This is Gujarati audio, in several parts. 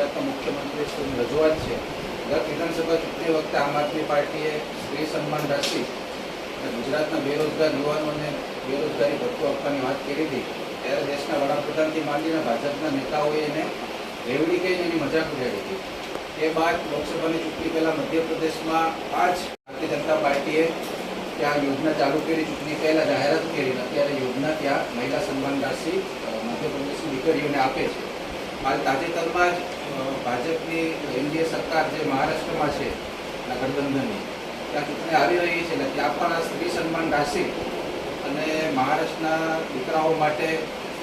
ગુજરાતના મુખ્યમંત્રી શ્રીની રજૂઆત છે. ગત વિધાનસભા ચૂંટણી વખતે આમ આદમી પાર્ટીએ સ્ત્રી સન્માન અને ગુજરાતના બેરોજગાર યુવાનોને બેરોજગારી ભથ્થું આપવાની વાત કરી હતી, ત્યારે દેશના વડાપ્રધાનથી માંડીને ભાજપના નેતાઓએ એને રેવડી કહીને એની મજાક ઉડાડી હતી. તે બાદ લોકસભાની ચૂંટણી પહેલાં મધ્યપ્રદેશમાં પાંચ ભારતીય જનતા પાર્ટીએ ત્યાં યોજના ચાલુ કરી, ચૂંટણી પહેલાં જાહેરાત કરી, અત્યારે યોજના ત્યાં મહિલા સન્માન રાશિ મધ્યપ્રદેશની દીકરીઓને આપે છે. હાલ તાજેતરમાં જ ભાજપની એનડીએ સરકાર જે મહારાષ્ટ્રમાં છે ગઠબંધનની, ત્યાં ચૂંટણી આવી રહી છે, એટલે ત્યાં પણ આ સ્ત્રી સન્માન રાશિ અને મહારાષ્ટ્રના દીકરાઓ માટે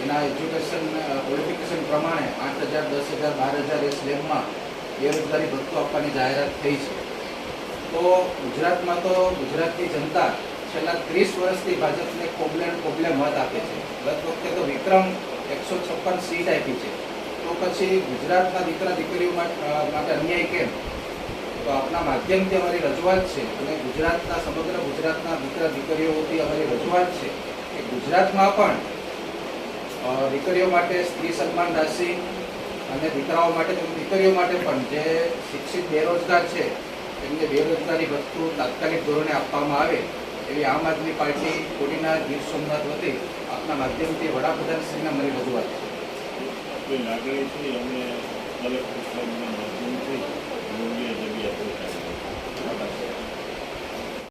એના એજ્યુકેશન ક્વોલિફિકેશન પ્રમાણે આઠ હજાર, દસ હજાર, બાર હજાર એ સ્લેબમાં બેરોજગારી ભથ્થું આપવાની જાહેરાત થઈ છે. તો ગુજરાતમાં તો ગુજરાતની જનતા છેલ્લા ત્રીસ વર્ષથી ભાજપને કોબલે કોબલે મત આપે છે. ગત વખતે તો વિક્રમ એકસો છપ્પન સીટ આપી છે. તો પછી ગુજરાતના દીકરા દીકરીઓ માટે અન્યાય કેમ? તો આપના માધ્યમથી અમારી રજૂઆત છે અને ગુજરાતના, સમગ્ર ગુજરાતના દીકરા દીકરીઓથી અમારી રજૂઆત છે કે ગુજરાતમાં પણ દીકરીઓ માટે સ્ત્રી સન્માન રાશિ અને દીકરાઓ માટે દીકરીઓ માટે પણ જે શિક્ષિત બેરોજગાર છે એમને બેરોજગારી ભથ્થું તાત્કાલિક ધોરણે આપવામાં આવે એવી આમ આદમી પાર્ટી કોડીના ગીર સોમનાથ વતી આપના માધ્યમથી વડાપ્રધાન શ્રીને મારી રજૂઆત છે. કોઈ લાગણી છે? અમે કલેક્ટર સાહેબના માધ્યમથી યોગ્ય